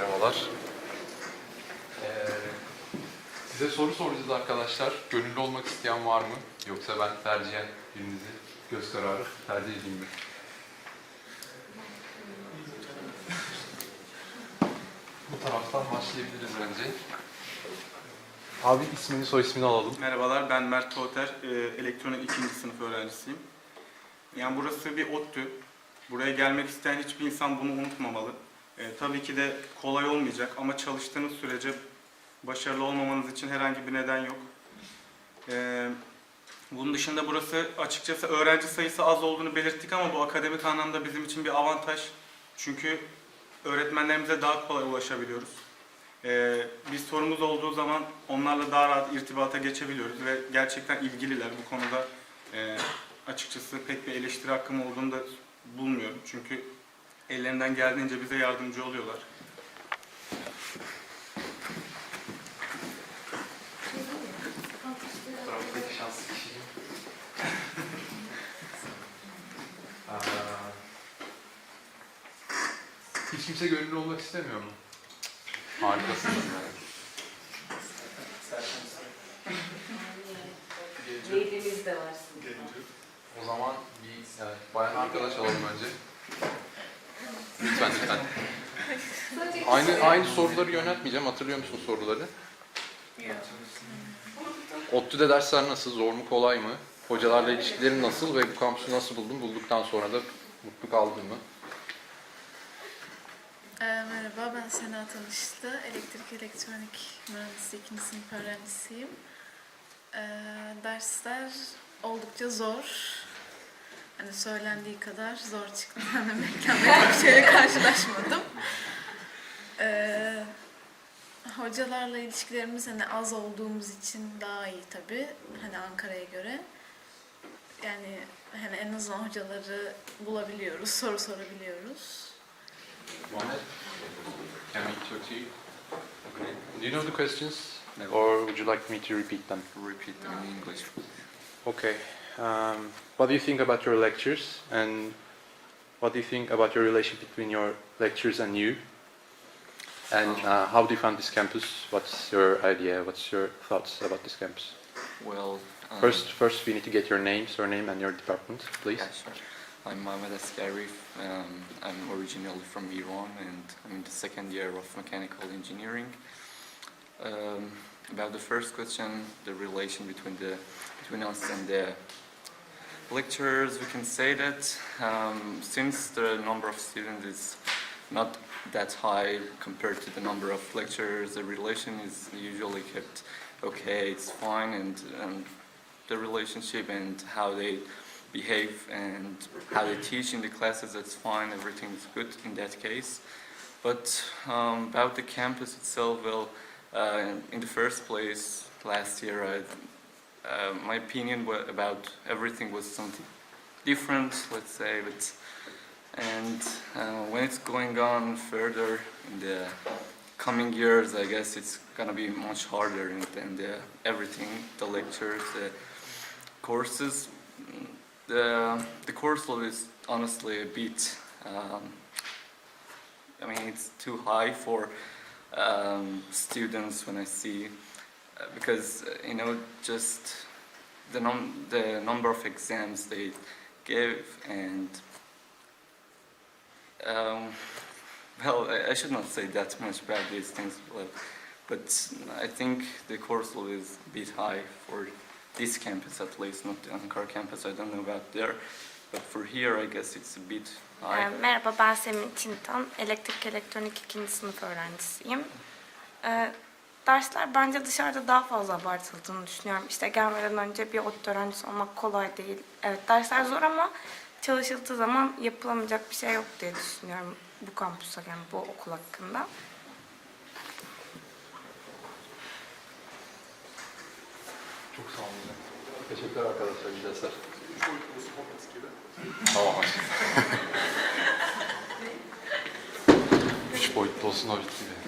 Merhabalar. Ee, size soru soracağız arkadaşlar. Gönüllü olmak isteyen var mı? Yoksa ben tercihen birinizi göz kararı tercih edeyim mi? Bu taraftan başlayabiliriz bence. Abi ismini soy ismini alalım. Merhabalar, ben Mert Toter, e, elektronik ikinci sınıf öğrencisiyim. Yani burası bir ODTÜ. Buraya gelmek isteyen hiçbir insan bunu unutmamalı. E, tabii ki de kolay olmayacak ama çalıştığınız sürece başarılı olmamanız için herhangi bir neden yok. E, bunun dışında burası açıkçası öğrenci sayısı az olduğunu belirttik ama bu akademik anlamda bizim için bir avantaj. Çünkü öğretmenlerimize daha kolay ulaşabiliyoruz. Ee, bir sorumuz olduğu zaman onlarla daha rahat irtibata geçebiliyoruz ve gerçekten ilgililer bu konuda. e, açıkçası pek bir eleştiri hakkım olduğunu da bulmuyorum. Çünkü ellerinden geldiğince bize yardımcı oluyorlar. Taraftaki şanslı kişiyim. Aa, Hiç kimse gönüllü olmak istemiyor mu? Harikasınız yani. Mailimiz de var sizin. O zaman bir yani bayan arkadaş alalım önce. Lütfen lütfen. Aynı aynı soruları yöneltmeyeceğim. Hatırlıyor musun soruları? ODTÜ'de dersler nasıl? Zor mu kolay mı? Hocalarla ilişkilerin nasıl ve bu kampüsü nasıl buldun? Bulduktan sonra da mutlu kaldın mı? Ee, merhaba, ben Sena Tanıştı. Elektrik Elektronik Mühendisliği 2. sınıf öğrencisiyim. Ee, dersler oldukça zor. Hani söylendiği kadar zor çıktı. Hani beklenmedik bir şeyle karşılaşmadım. Ee, hocalarla ilişkilerimiz hani az olduğumuz için daha iyi tabii. Hani Ankara'ya göre. Yani hani en azından hocaları bulabiliyoruz, soru sorabiliyoruz. Mohammed, can we talk to you? Okay. Do you know the questions? Or would you like me to repeat them? repeat them in English. Okay. Um, what do you think about your lectures, and what do you think about your relation between your lectures and you? And uh, how do you find this campus? What's your idea? What's your thoughts about this campus? Well, um, First, first we need to get your name, surname, and your department, please. yeah, sure. I'm Mohamed Asgarif. Um, I'm originally from Iran, and I'm in the second year of mechanical engineering. Um, about the first question, the relation between the between us and the lecturers, we can say that um, since the number of students is not that high compared to the number of lecturers, the relation is usually kept okay, it's fine, and, and the relationship and how they behave and how they teach in the classes, that's fine, everything is good in that case. But um, about the campus itself, well, uh, in the first place, last year, I, uh, my opinion about everything was something different, let's say, but and uh, when it's going on further in the coming years, I guess it's gonna be much harder than the everything, the lectures, the courses. The the course load is honestly a bit. Um, I mean, it's too high for um, students when I see uh, because uh, you know just the num the number of exams they give and um, well I, I should not say that much about these things but, but I think the course load is a bit high for this campus at least not the Ankara campus. I don't know about there but for here I guess it's a bit high. Ee, Merhaba ben Semin Çintan. Elektrik Elektronik 2. sınıf öğrencisiyim. Ee, dersler bence dışarıda daha fazla abartıldığını düşünüyorum. İşte gelmeden önce bir ot öğrencisi olmak kolay değil. Evet dersler zor ama çalışıldığı zaman yapılamayacak bir şey yok diye düşünüyorum bu kampüs yani bu okul hakkında. Çok sağ olun. Teşekkürler arkadaşlar. Сколько у Сухопутски, да? Tamam aşkım. Üç boyutlu olsun Hobbit gibi.